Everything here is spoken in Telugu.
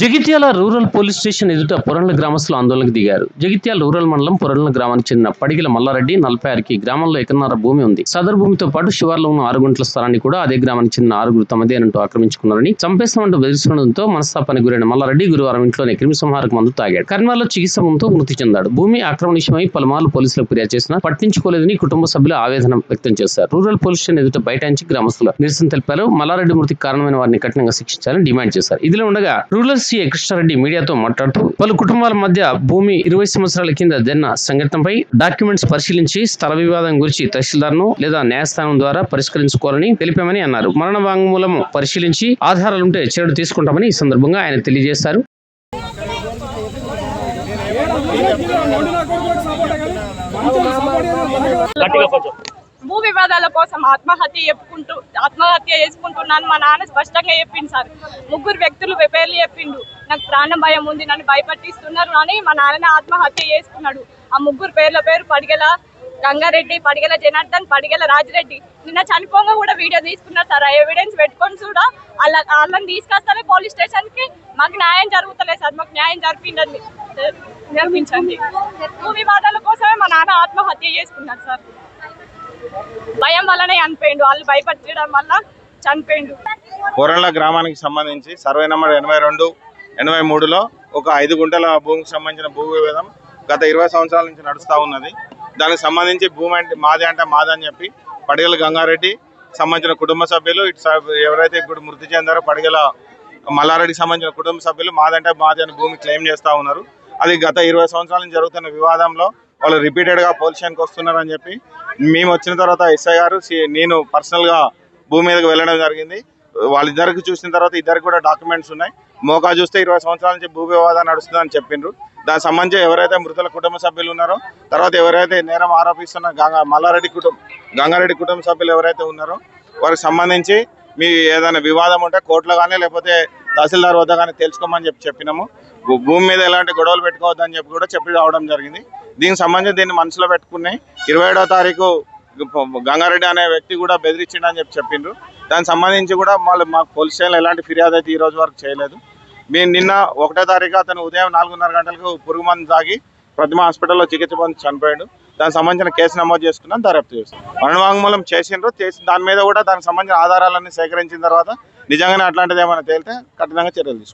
జగిత్యాల రూరల్ పోలీస్ స్టేషన్ ఎదుట పొరంల గ్రామస్తులు ఆందోళనకు దిగారు. జగిత్యాల రూరల్ మండలం పొరంల గ్రామానికి చెందిన పడిగిల మల్లారెడ్డి నలభై ఆరుకి గ్రామంలో ఎకరన్నర భూమి ఉంది. సదరు భూమితో పాటు శివార్లో ఉన్న ఆరు గుంటల స్థలాన్ని కూడా అదే గ్రామానికి చెందిన ఆరుగురు తమదేనంటూ ఆక్రమించుకున్నారని చంపేస్తామంటూ బెదిరిస్తుండటంతో మనస్తాపానికి గురైన మల్లారెడ్డి గురువారం ఇంట్లోనే క్రిమి సంహారక మందు తాగాడు. కర్మాల్లో చికిత్స పొందుతూ మృతి చెందాడు. భూమి ఆక్రమణ విషయమై పలుమార్లు పోలీసులకు ఫిర్యాదు చేసినా పట్టించుకోలేదని కుటుంబ సభ్యులు ఆవేదన వ్యక్తం చేశారు. రూరల్ పోలీస్ స్టేషన్ ఎదుట బైఠాయించి గ్రామస్తులు నిరసన తెలిపారు. మల్లారెడ్డి మృతికి కారణమైన వారిని కఠినంగా శిక్షించాలని డిమాండ్ చేశారు. ఇదిలో ఉండగా రూరల్ సీఏ కృష్ణారెడ్డి మీడియాతో మాట్లాడుతూ పలు కుటుంబాల మధ్య భూమి ఇరవై సంవత్సరాల కింద జరిగిన సంఘటనపై డాక్యుమెంట్స్ పరిశీలించి స్థల వివాదం గురించి తహసీల్దార్ను లేదా న్యాయస్థానం ద్వారా పరిష్కరించుకోవాలని తెలిపామని అన్నారు. మరణ వాంగ్మూలం పరిశీలించి ఆధారాలుంటే చర్యలు తీసుకుంటామని ఈ సందర్భంగా ఆయన తెలియజేశారు. భూ వివాదాల కోసం ఆత్మహత్య చెప్పుకుంటూ ఆత్మహత్య చేసుకుంటున్నాను మా నాన్న స్పష్టంగా చెప్పింది సార్. ముగ్గురు వ్యక్తులు పేర్లు చెప్పిండు. నాకు ప్రాణం భయం ఉంది నన్ను భయపట్టిస్తున్నారు అని మా నాన్న ఆత్మహత్య చేసుకున్నాడు. ఆ ముగ్గురు పేర్ల పేరు పడిగల రంగారెడ్డి పడిగల జనార్దన్ పడిగల రాజిరెడ్డి. నిన్న చనిపోగా కూడా వీడియో తీసుకున్నారు సార్. ఎవిడెన్స్ పెట్టుకొని కూడా అలా వాళ్ళని తీసుకొస్తానే పోలీస్ స్టేషన్కి. మాకు న్యాయం జరుగుతలేదు సార్ మాకు న్యాయం జరిపిండండి. నిర్మించండి. భూమి వివాదాల కోసమే మా నాన్న ఆత్మహత్య చేసుకున్నారు సార్. భయం వల్లనే చనిపోయిండు. వాళ్ళు భయపడడం వల్ల చనిపోయిండు. కోరంల గ్రామానికి సంబంధించి సర్వే నెంబర్ ఎనభై రెండు ఎనభై మూడులో ఒక ఐదు గుంటల భూమికి సంబంధించిన భూ వివాదం గత ఇరవై సంవత్సరాల నుంచి నడుస్తూ ఉన్నది. దానికి సంబంధించి భూమి అంటే మాది అంటే మాది అని చెప్పి పడిగల గంగారెడ్డి సంబంధించిన కుటుంబ సభ్యులు ఇటు ఎవరైతే ఇప్పుడు మృతి చెందారో పడిగల మల్లారెడ్డికి సంబంధించిన కుటుంబ సభ్యులు మాదంటే మాది అని భూమి క్లెయిమ్ చేస్తూ ఉన్నారు. అది గత ఇరవై సంవత్సరాల నుంచి జరుగుతున్న వివాదంలో వాళ్ళు రిపీటెడ్గా పోలీస్ వస్తున్నారని చెప్పి మేము వచ్చిన తర్వాత ఎస్ఐ గారు సి- నేను పర్సనల్గా భూమి మీదకి వెళ్ళడం జరిగింది. వాళ్ళిద్దరికి చూసిన తర్వాత ఇద్దరికి కూడా డాక్యుమెంట్స్ ఉన్నాయి. మోకా చూస్తే ఇరవై సంవత్సరాల నుంచి భూ వివాదం నడుస్తుందని చెప్పిండ్రు. దానికి సంబంధించి ఎవరైతే మృతుల కుటుంబ సభ్యులు ఉన్నారో తర్వాత ఎవరైతే నేరం ఆరోపిస్తున్న గంగా మల్లారెడ్డి కుటుంబం గంగారెడ్డి కుటుంబ సభ్యులు ఎవరైతే ఉన్నారో వారికి సంబంధించి మీ ఏదైనా వివాదం ఉంటే కోర్టులో కానీ లేకపోతే తహసీల్దార్ వద్ద కానీ తెలుసుకోమని చెప్పి చెప్పినాము. భూమి మీద ఎలాంటి గొడవలు పెట్టుకోవద్దని చెప్పి కూడా చెప్పి రావడం జరిగింది. దీనికి సంబంధించి దీన్ని మనసులో పెట్టుకుని ఇరవై ఏడో తారీఖు గంగారెడ్డి అనే వ్యక్తి కూడా బెదిరించిండని చెప్పి చెప్పిండ్రు. దానికి సంబంధించి కూడా మళ్ళీ మాకు పోలీస్ స్టేషన్లో ఎలాంటి ఫిర్యాదు అయితే ఈ రోజు వరకు చేయలేదు. మేము నిన్న ఒకటో తారీఖు అతను ఉదయం నాలుగున్నర గంటలకు పురుగు మందు తాగి ప్రతిమ హాస్పిటల్లో చికిత్స పొంది చనిపోయాడు. దానికి సంబంధించిన కేసు నమోదు చేసుకున్నాం దర్యాప్తు చేస్తాం. మనవాంగ్మూలం చేసిండ్రు చేసి దాని మీద కూడా దానికి సంబంధించిన ఆధారాలన్నీ సేకరించిన తర్వాత నిజంగానే అట్లాంటిది ఏమైనా తేలితే కఠినంగా చర్యలు తీసుకుంటాం